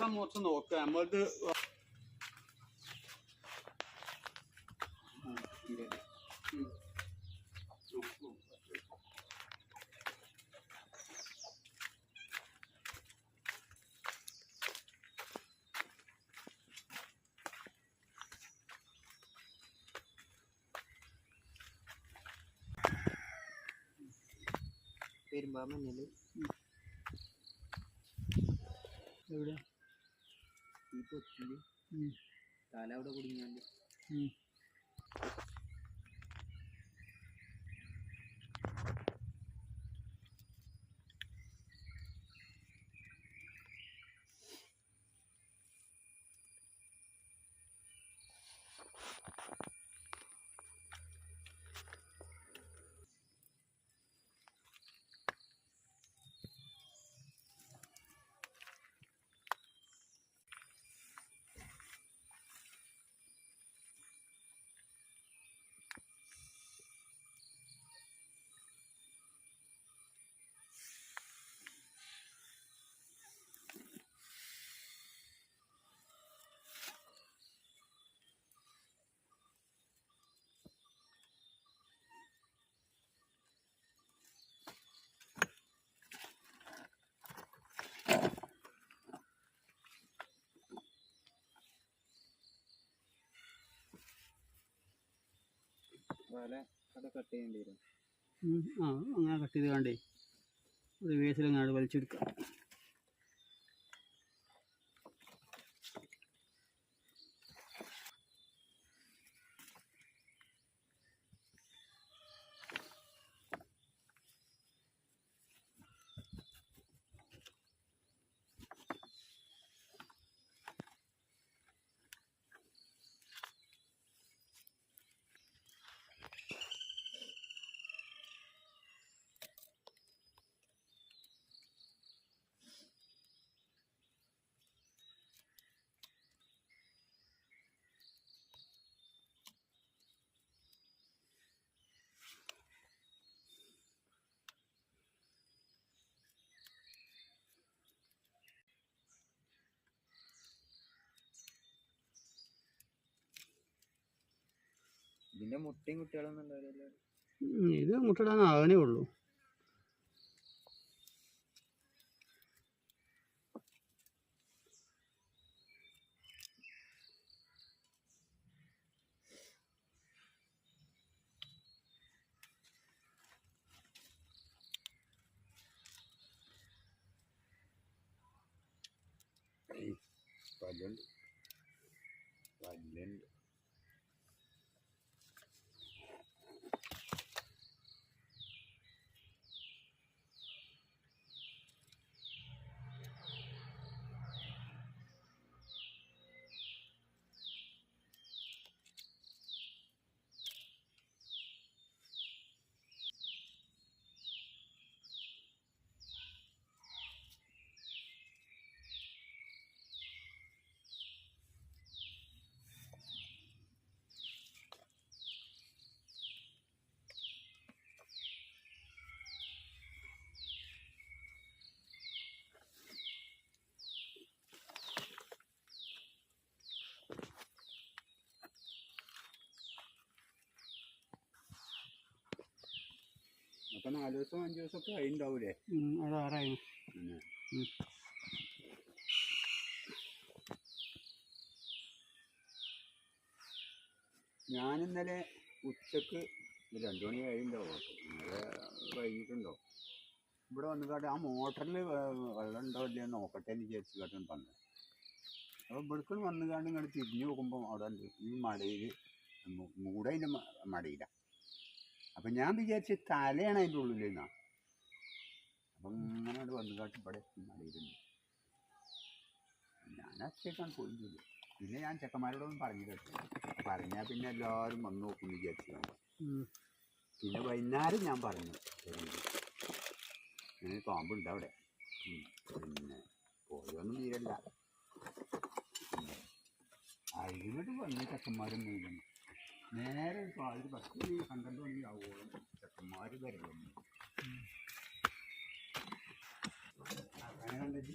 വെള്ളം കുറച്ച് നോക്കുക നമ്മളത് പെരുമ്പാമ്പ് മഞ്ഞൾ എവിടെ ഈ തല അവിടെ കുടുങ്ങിയാണ്ട് ആ അങ്ങനെ കട്ട് ചെയ്ത് കണ്ടേ. ഒരു വേസിലങ്ങാട് വലിച്ചെടുക്കാം ഇതിന്റെ മുട്ടയും കുട്ടികളൊന്നും ഇത് മുട്ടയിടാൻ ഉള്ളൂ. പല്ലുണ്ട്. പല്ലുണ്ട്. നാല് ദിവസം അഞ്ചു ദിവസം ഒക്കെ ആയിണ്ടാവൂലേ ഞാൻ ഇന്നലെ ഉച്ചയ്ക്ക് രണ്ടു മണി കഴിയുണ്ടാവും ഇന്നലെ കഴിഞ്ഞിട്ടുണ്ടോ ഇവിടെ വന്നുകാട്ട് ആ മോട്ടറിൽ വെള്ളം ഉണ്ടോ ഇല്ലയോ നോക്കട്ടെ എന്ന് വിചാരിച്ചു കാട്ടും പറഞ്ഞു അപ്പോൾ ഇവിടേക്ക് വന്നുകാണ്ട് ഇങ്ങോട്ട് തിരിഞ്ഞു നോക്കുമ്പോൾ അവിടെ ഉണ്ട് ഈ മടയിൽ മൂടതിന്റെ മടയില. അപ്പം ഞാൻ വിചാരിച്ച തലയാണ് അതിന്റെ ഉള്ളിലെന്നാ അപ്പം ഇങ്ങനെ വന്നു കാട്ടി ഇവിടെ മടയിലുണ്ട് ഞാൻ അച്ഛക്കാണ് പോയി ചെയ്തു. പിന്നെ ഞാൻ ചെക്കന്മാരോടൊന്നും പറഞ്ഞു കേട്ടു. പറഞ്ഞാൽ പിന്നെ എല്ലാവരും വന്ന് നോക്കും വിചാരിച്ചു. പിന്നെ വൈകുന്നേരം ഞാൻ പറഞ്ഞു ഇങ്ങനെ പാമ്പുണ്ട് അവിടെ. പിന്നെ പോയൊന്നും തീരല്ല അതിനോട് വന്ന് ചെക്കന്മാരും മുഴുവൻ നേരെ പാതിരി പത്ത് മണി പന്ത്രണ്ട് മണി ആവുമോളം ചെക്കന്മാർ വരലും അങ്ങനെ കണ്ടിട്ട്